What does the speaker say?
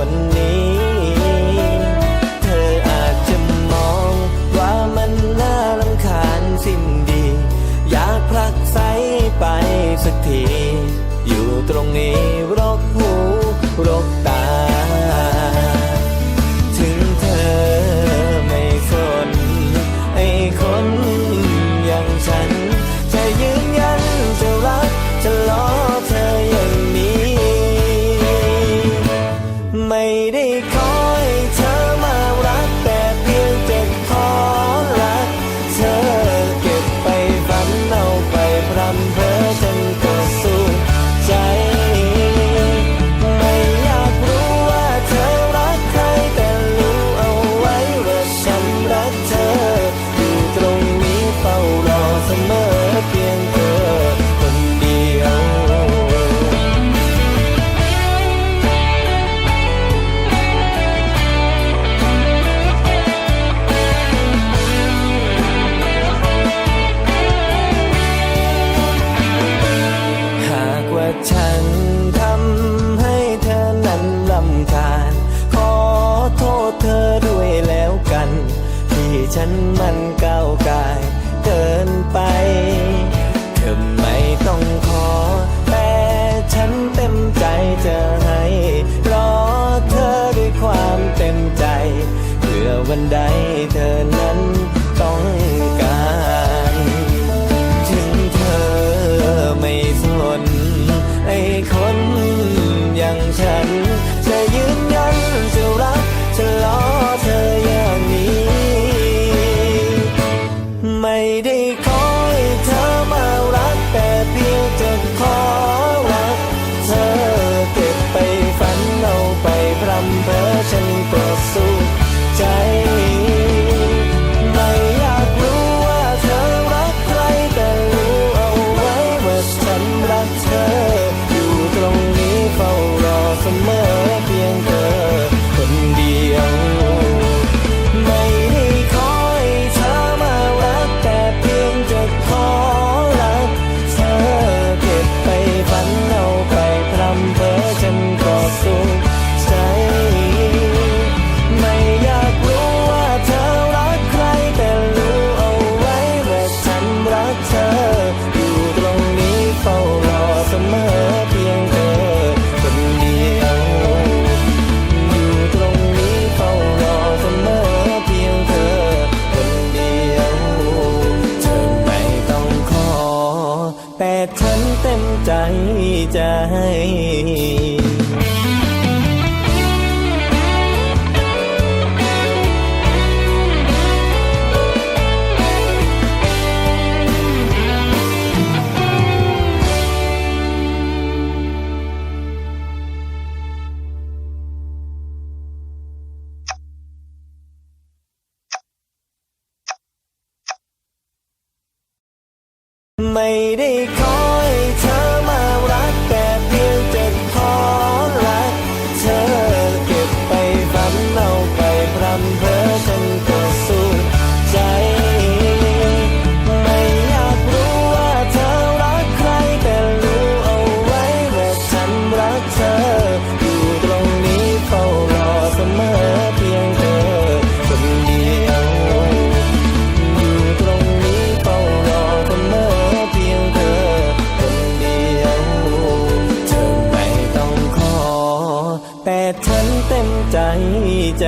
คนนี้ เธออาจจะมองว่ามันน่ารำคาญสิ้นดี อยากผลักไสไปสักที อยู่ตรงนี้รกหูรกตา นั้นมันก้าวกายเกินไป เธอไม่ต้องขอ แต่ฉันเต็มใจจะให้รอเธอด้วยความเต็มใจ เพื่อวันใดเธอนั้น อยู่ตรงนี้เฝ้ารอเสมอเพียงเธอคนเดียว อยู่ตรงนี้เฝ้ารอเสมอเพียงเธอคนเดียว เธอไม่ต้องขอ แต่ฉันเต็มใจจะให้ ไม่ได้ขอ ใจ